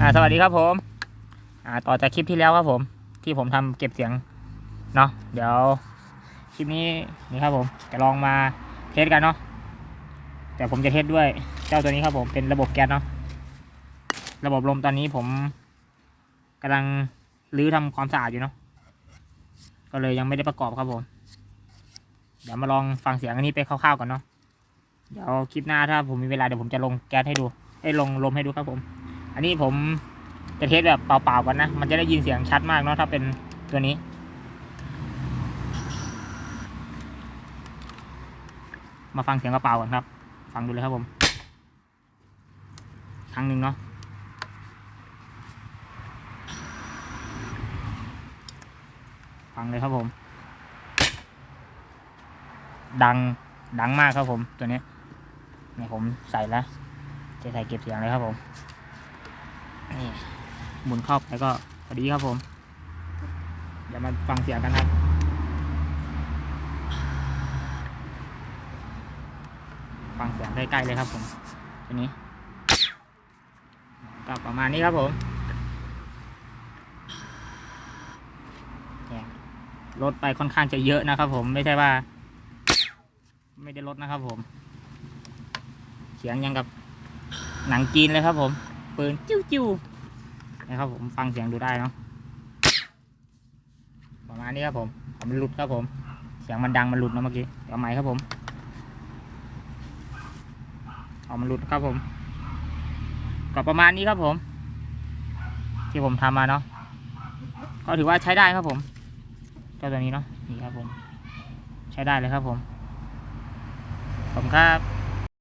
อ่าสวัสดีครับผม อ่าต่อจากคลิปที่แล้วครับผม ที่ผมทำเก็บเสียงเนาะเดี๋ยวคลิปนี้นี่ครับผมจะลองมาเทสกันเนาะแต่ผมจะเทสด้วยเจ้าตัวนี้ครับผมเป็นระบบแก๊สเนาะระบบลมตอนนี้ผมกำลังรื้อทำความสะอาดอยู่เนาะก็เลยยังไม่ได้ประกอบครับผม เดี๋ยวมาลองฟังเสียงอันนี้ไปคร่าวๆก่อนเนาะเดี๋ยวคลิปหน้าถ้าผมมีเวลาเดี๋ยวผมจะลงแก๊สให้ดูไอ้ลงลมให้ดูครับผม อันนี้ผมจะเทสแบบเปล่าๆก่อนนะ มันจะได้ยินเสียงชัดมากเนาะถ้าเป็นตัวนี้ มาฟังเสียงเปล่าๆก่อนครับ ฟังดูเลยครับผม ครั้งหนึ่งเนาะฟังเลยครับผม ดังดังมากครับผมตัวนี้เนี่ยผมใส่แล้วจะใส่เก็บเสียงเลยครับผม นี่หมุนเข้าไปก็พอดีครับผม เดี๋ยวมาฟังเสียงกันครับฟังเสียงใกล้ๆเลยครับผมทีนี้ก็ประมาณนี้ครับผมเนี่ยลดไปค่อนข้างจะเยอะนะครับผมไม่ใช่ว่า ไม่ได้ลดนะครับผม เสียงยังกับหนังจีนเลยครับผม ปืนจิ้วจิ้วนะครับผมฟังเสียงดูได้เนาะประมาณนี้ครับผมเอามันหลุดครับผม เสียงมันดังมันหลุดนะเมื่อกี้เอาใหม่ครับผมเอามันหลุดครับผมก็ประมาณนี้ครับผม ที่ผมทำมาเนาะก็ถือว่าใช้ได้ครับผมเจ้าตัวนี้เนาะนี่ครับผม ใช้ได้เลยครับผมผมครับ